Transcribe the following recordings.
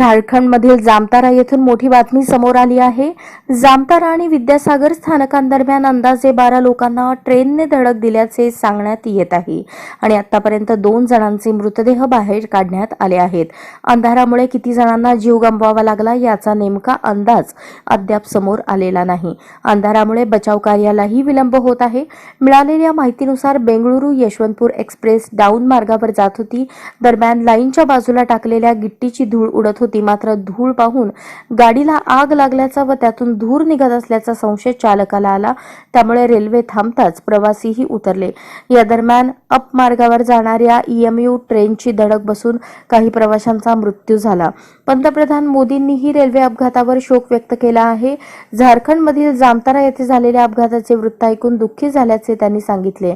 झारखंडमधील जामतारा येथून मोठी बातमी समोर आली आहे. जामतारा आणि विद्यासागर स्थानकांदरम्यान अंदाजे बारा लोकांना ट्रेनने धडक दिल्याचे सांगण्यात येत आहे. आणि आतापर्यंत दोन जणांचे मृतदेह बाहेर काढण्यात आले आहेत. अंधारामुळे किती जणांना जीव गमवावा लागला याचा नेमका अंदाज अद्याप समोर आलेला नाही. अंधारामुळे बचाव कार्यालाही विलंब होत आहे. मिळालेल्या माहितीनुसार बेंगळुरू यशवंतपूर एक्सप्रेस डाऊन मार्गावर जात होती. दरम्यान लाईनच्या बाजूला टाकलेल्या गिट्टीची धूळ उडत होती. मात्र धूळ पाहून गाडीला आग लागल्याचा व त्यातून धूर निघत असल्याचा संशय चालकाला आला. त्यामुळे रेल्वे थांबताच प्रवासीही उतरले. या दरम्यान अप मार्गावर जाणाऱ्या ईएमयू ट्रेनची धडक बसून काही प्रवाशांचा मृत्यू झाला. पंतप्रधान मोदींनीही रेल्वे अपघातावर शोक व्यक्त केला आहे. झारखंडमधील जामतारा येथे झालेल्या अपघाताचे वृत्त ऐकून दुःखी झाल्याचे त्यांनी सांगितले.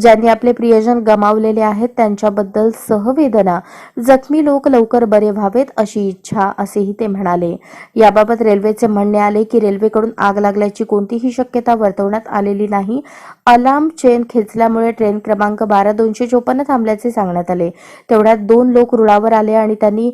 ज्यांनी आपले प्रियजन गमावलेले आहेत त्यांच्याबद्दल सहवेदना. जखमी लोक लवकर बरे व्हावेत अशी इच्छा असेही ते म्हणाले. याबाबत रेल्वेचे म्हणणे आले की रेल्वेकडून आग लागल्याची कोणतीही शक्यता वर्तवण्यात आलेली नाही. अलार्म चेन खेचल्यामुळे ट्रेन क्रमांक बारा दोनशे चोपन्न थांबल्याचे सांगण्यात आले. तेवढ्यात दोन लोक रुळावर आले आणि त्यांनी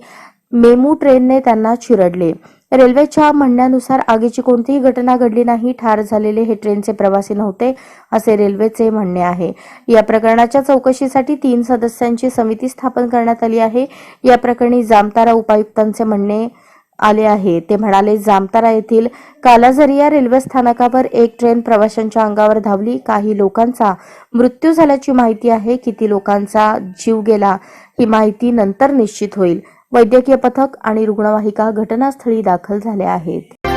मेमू ट्रेनने त्यांना चिरडले. रेल्वेच्या म्हणण्यानुसार आगीची कोणतीही घटना घडली नाही ठार झालेले हे ट्रेनचे प्रवासी नव्हते असे रेल्वेचे म्हणणे आहे. या प्रकरणाच्या चौकशीसाठी तीन सदस्यांची समिती स्थापन करण्यात आली आहे. या प्रकरणी जामतारा उपायुक्तांचे म्हणणे आले आहे. ते म्हणाले जामतारा येथील कालाझरिया रेल्वे स्थानकावर एक ट्रेन प्रवाशांच्या अंगावर धावली. काही लोकांचा मृत्यू झाल्याची माहिती आहे. किती लोकांचा जीव गेला ही माहिती नंतर निश्चित होईल. वैद्यकीय पथक आणि रुग्णवाहिका घटनास्थळी दाखल झाल्या आहेत.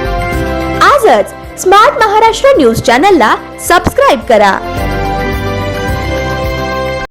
आजच स्मार्ट महाराष्ट्र न्यूज चॅनलला सबस्क्राईब करा.